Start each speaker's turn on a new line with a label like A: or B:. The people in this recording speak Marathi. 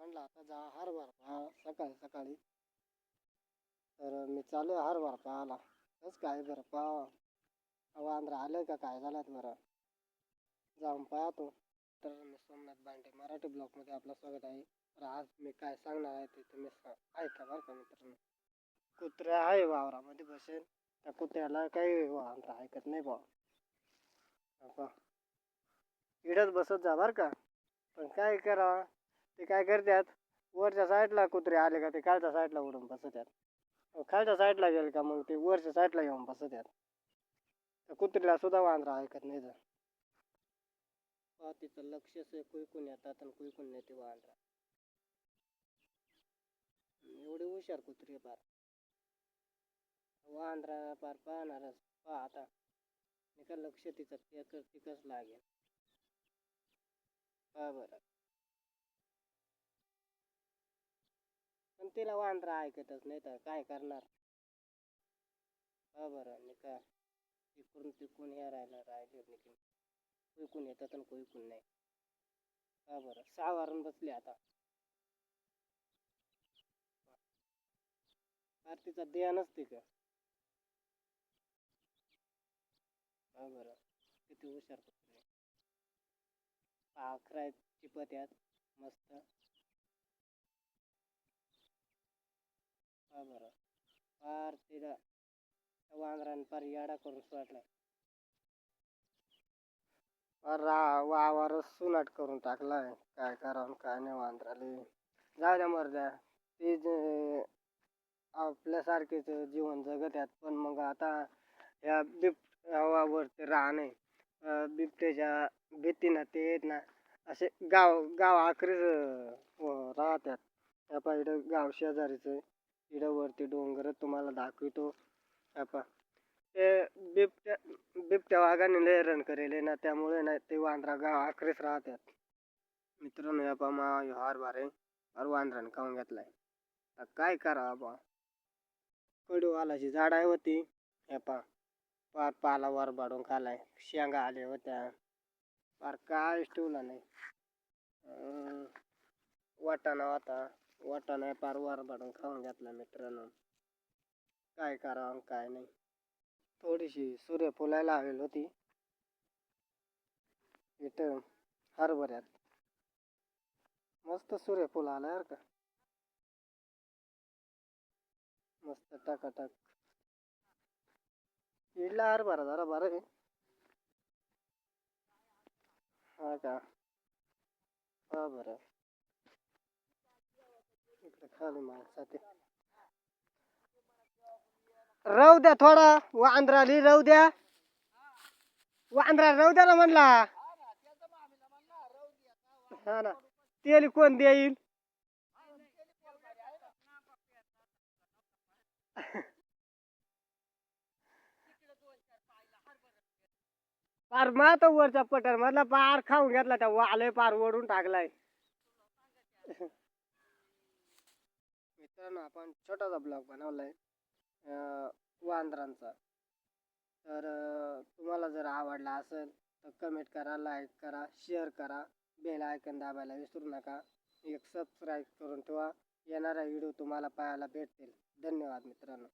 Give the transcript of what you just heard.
A: म्हणलं आता जा हार पहा सकाळी सकाळी. तर मी चालू आहे हरभरा पाहायला कस काय बरं पाहा वांद्र आलं का काय झालं बरं जाऊन पाहतो. तर मी सोमनाथ बांडे मराठी ब्लॉगमध्ये आपलं स्वागत आहे. तर आज मी काय सांगणार आहे ते तुम्ही ऐका बरं का मित्रांनो. कुत्र्या आहे वावरामध्ये बसेल. त्या कुत्र्याला काही वांद्र ऐकत नाही बा बाबा इडच बसत जा बरं का. पण काय करा ते काय करतात वरच्या साईडला कुत्रे आले का? ते खालच्या साईडला उडून बसतात खालच्या साईडला गेले का मग? ते वरच्या साईडला येऊन बसतात त्या कुत्रीला सुद्धा वांद्रा ऐकत नाही तर पहा तिचं लक्षच आहे कुईकून येतात आणि कुईकून ते वांद्रा. एवढी हुशार कुत्री आहे पार. वांद्रा पार पाहणारच. पहा आता. लक्ष तिचं तिकच लागेल. बरं. तिला वांद्रा ऐकतच नाही तर काय करणार? पहा बरं? नाही का? तिकडून तिकून हे राहिलं राहिले निघून विकून येतात आणि कुईकून नाही. का बरं? सावारून बसली आता. आरतीचा तिचा नसते का? हा बरं? किती हुशार कुत्री आहे. यात मस्त. पहा बरं. फार तिला त्या फार याडा करून सोडलाय रा वावरच सुनाट करून टाकलाय. काय करावं काय नाही वांद्राले. जाऊ द्या मर्द्या ते जे आपल्यासारखेच जीवन जगत आहेत. पण मग आता ह्या या बिबट्यावरती राहणे अं, बिबट्याच्या भीतीनं ते येत ना असे गाव गाव आखरीच राहतात. त्या पहा गाव शेजारीचं इडवरती डोंगर तुम्हाला दाखवितो. आपण ते बिबट्या बिबट्या वाघाने लय रण करेले ना त्यामुळे ना ते वांद्रा गाव आखरेच राहतात. मित्रांनो या पा मा हार बारे फार वांद्राने खाऊन घेतलाय. आता काय करा बा कडूवालाची झाड आहे होती. हे पा पार पाला वर बाडून खालाय. शेंगा आल्या होत्या. पार काय ठेवला नाही. वाटाणा होता. होता वाटाणा पार वार बाडून खाऊन घेतला मित्रांनो. काय करावं काय नाही. थोडीशी सूर्यफुलायला हवेल होती. इथं हरभऱ्यात. मस्त सूर्यफूल आला यार का. मस्त टाकाटाक. इडला हरभरा जरा बरं हा का? हा बरं. खाली माणसाते राहू द्या थोडा. वांद्राली राहू द्या. वांद्रा राहू द्या ना म्हणला. हा ना. तेल कोण देईल? पार मात वरच्या पटर मधला पार खाऊन घेतला त्या वाले पार ओढून टाकलाय. मित्रांनो आपण छोटासा ब्लॉग बनवला आहे वांद्रांचा. तर तुम्हाला जर आवडला असेल तर कमेंट करा लाईक करा शेअर करा. बेल आयकन दाबायला विसरू नका. एक सबस्क्राईब करून ठेवा. येणारा व्हिडिओ तुम्हाला पाहायला भेटतील. धन्यवाद मित्रांनो.